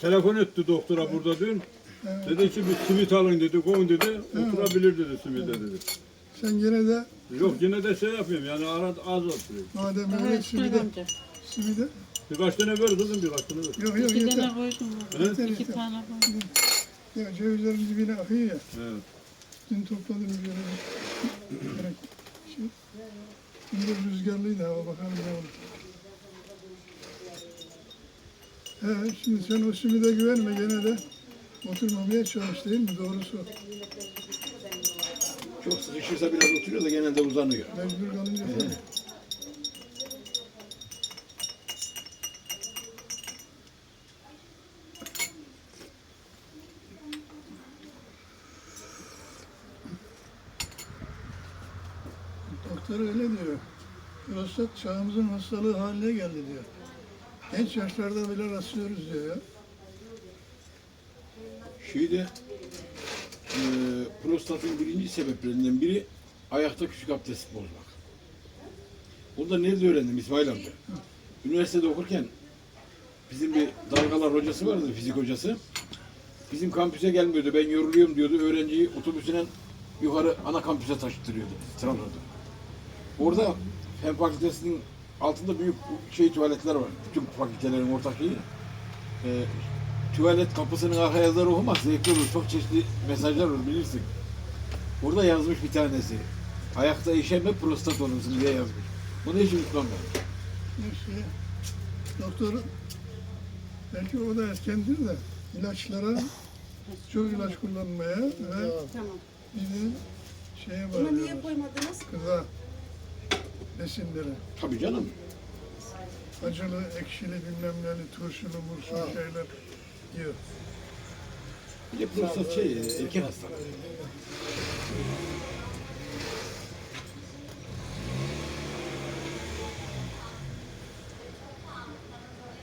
telefon etti doktora burada dün. Dedi ki bir simit alın dedi, koyun dedi, oturabilir dedi simide dedi. Sen yine de Yok yine de şey yapıyorum yani arada az oturuyorum. madem öyle hiç simide, duymadım. simide. Birkaç tane ver kızım birkaç tane ver. Yok yok İki yeter. tane koydum. Yeter İki yeter. tane koydum. Ya cevizlerin dibine akıyor ya. Evet. Dün topladım üzerine. Gerek şey. Şimdi rüzgarlıydı hava bakalım ne olur. He, şimdi sen o simide güvenme gene de oturmamaya çalış değil mi? Doğrusu. Çok sıkışırsa biraz oturuyor da genelde uzanıyor. Mecbur kalınca tabii. Doktor öyle diyor. Prostat çağımızın hastalığı haline geldi diyor. Genç yaşlarda bile rastlıyoruz diyor ya. Şeyde e, prostatın birinci sebeplerinden biri ayakta küçük abdest bozmak. Onu da nerede öğrendim İsmail amca? Üniversitede okurken bizim bir dalgalar hocası vardı, fizik hocası. Bizim kampüse gelmiyordu, ben yoruluyorum diyordu. Öğrenciyi otobüsüne yukarı ana kampüse taşıtırıyordu Trabzon'da. Orada Fen Fakültesi'nin altında büyük şey tuvaletler var. Bütün fakültelerin ortak şeyi. Ee, tuvalet kapısının arka yazıları okumaz. Zevkli olur. Çok çeşitli mesajlar olur bilirsin. Orada yazmış bir tanesi. Ayakta işeme prostat olursun diye yazmış. Bunu hiç unutmam ben. Neyse. Doktor belki o da erkendir de ilaçlara çok ilaç kullanmaya ve Tamam. bizi şeye Bunu niye koymadınız? Gıda besinlere. Tabii canım. Acılı, ekşili, bilmem neli, turşulu, murşulu şeyler diyor. Bir de prostat şey, erkek hastalığı.